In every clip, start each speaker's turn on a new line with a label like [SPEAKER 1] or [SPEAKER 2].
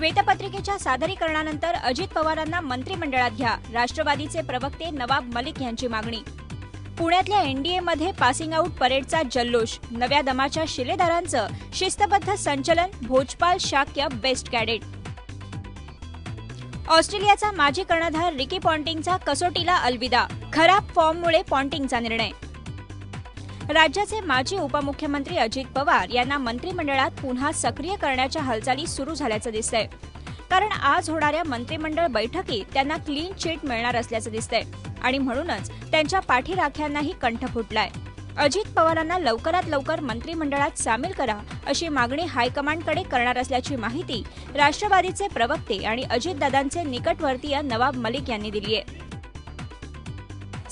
[SPEAKER 1] श्वेतपत्रिकेच्या सादरीकरणानंतर अजित पवारांना मंत्रिमंडळात घ्या. राष्ट्रवादीचे प्रवक्ते नवाब मलिक यांची मागणी. पुण्यातल्या एनडीएमध्ये पासिंग आऊट परेडचा जल्लोष. नव्या दमाच्या शिलेदारांचं शिस्तबद्ध संचलन भोजपाल शाक्य बेस्ट कॅडेट ऑस्ट्रेलियाचा माजी कर्णधार रिकी पॉन्टिंगचा कसोटीला अलविदा. खराब फॉर्ममुळे पॉन्टिंगचा निर्णय. राज्याचे माजी उपमुख्यमंत्री अजित पवार यांना मंत्रिमंडळात पुन्हा सक्रिय करण्याच्या हालचाली सुरू झाल्याचं दिसतंय. कारण आज होणाऱ्या मंत्रिमंडळ बैठकीत त्यांना क्लीन चिट मिळणार असल्याचं दिसतंय आणि म्हणूनच त्यांच्या पाठीराख्यांनाही कंठ फुटलाय. अजित पवारांना लवकरात लवकर मंत्रिमंडळात सामील करा अशी मागणी हायकमांडकडे करणार असल्याची माहिती राष्ट्रवादीचे प्रवक्ते आणि अजितदादांचे निकटवर्तीय नवाब मलिक यांनी दिली आहे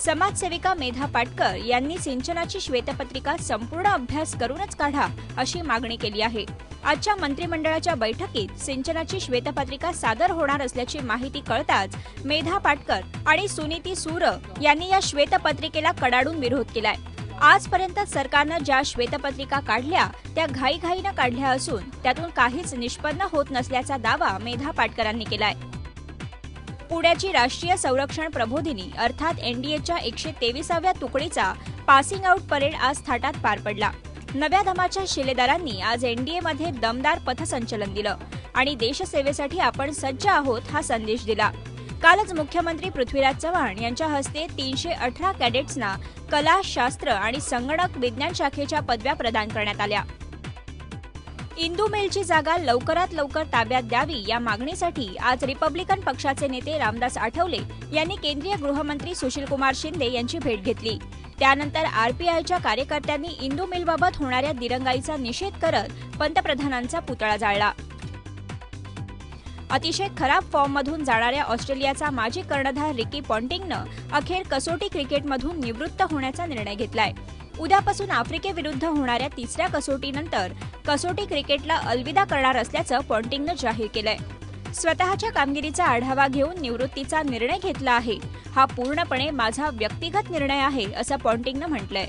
[SPEAKER 1] समाजसेविका मेधा पाटकर यांनी सिंचनाची श्वेतपत्रिका संपूर्ण अभ्यास करूनच काढा अशी मागणी केली आहे. आजच्या मंत्रिमंडळाच्या बैठकीत सिंचनाची श्वेतपत्रिका सादर होणार असल्याची माहिती कळताच मेधा पाटकर आणि सुनीती सूर यांनी या श्वेतपत्रिकेला कडाडून विरोध केलाय. आजपर्यंत सरकारनं ज्या श्वेतपत्रिका काढल्या त्या घाईघाईनं काढल्या असून त्यातून काहीच निष्पन्न होत नसल्याचा दावा मेधा पाटकरांनी केलाय. पुण्याची राष्ट्रीय संरक्षण प्रबोधिनी अर्थात एनडीएच्या एकशे तेविसाव्या तुकडीचा पासिंग आऊट परेड आज थाटात पार पडला. नव्या दमाच्या शिलेदारांनी आज एनडीएमध्ये दमदार पथसंचलन दिलं आणि देशसेवेसाठी आपण सज्ज आहोत हा संदेश दिला. कालच मुख्यमंत्री पृथ्वीराज चव्हाण यांच्या हस्ते तीनशे अठरा कॅडेट्सना कला शास्त्र आणि संगणक विज्ञान शाखेच्या पदव्या प्रदान करण्यात आल्या. इंदू मिलची जागा लवकरात लवकर ताब्यात द्यावी या मागणीसाठी आज रिपब्लिकन पक्षाचे नेते रामदास आठवले यांनी केंद्रीय गृहमंत्री सुशीलकुमार शिंदे यांची भेट घेतली. त्यानंतर आरपीआयच्या कार्यकर्त्यांनी इंदू मिलबाबत होणाऱ्या दिरंगाईचा निषेध करत पंतप्रधानांचा पुतळा जाळला. अतिशय खराब फॉर्ममधून जाणाऱ्या ऑस्ट्रेलियाचा माजी कर्णधार रिकी पॉन्टिंगनं अखेर कसोटी क्रिकेटमधून निवृत्त होण्याचा निर्णय घेतलाय. उद्यापासून आफ्रिकेविरुद्ध होणाऱ्या तिसऱ्या कसोटीनंतर कसोटी क्रिकेटला अलविदा करणार असल्याचं पॉन्टिंगनं जाहीर केलंय. स्वतःच्या कामगिरीचा आढावा घेऊन निवृत्तीचा निर्णय घेतला आहे. हा पूर्णपणे माझा व्यक्तिगत निर्णय आहे असं पॉन्टिंगनं म्हटलंय.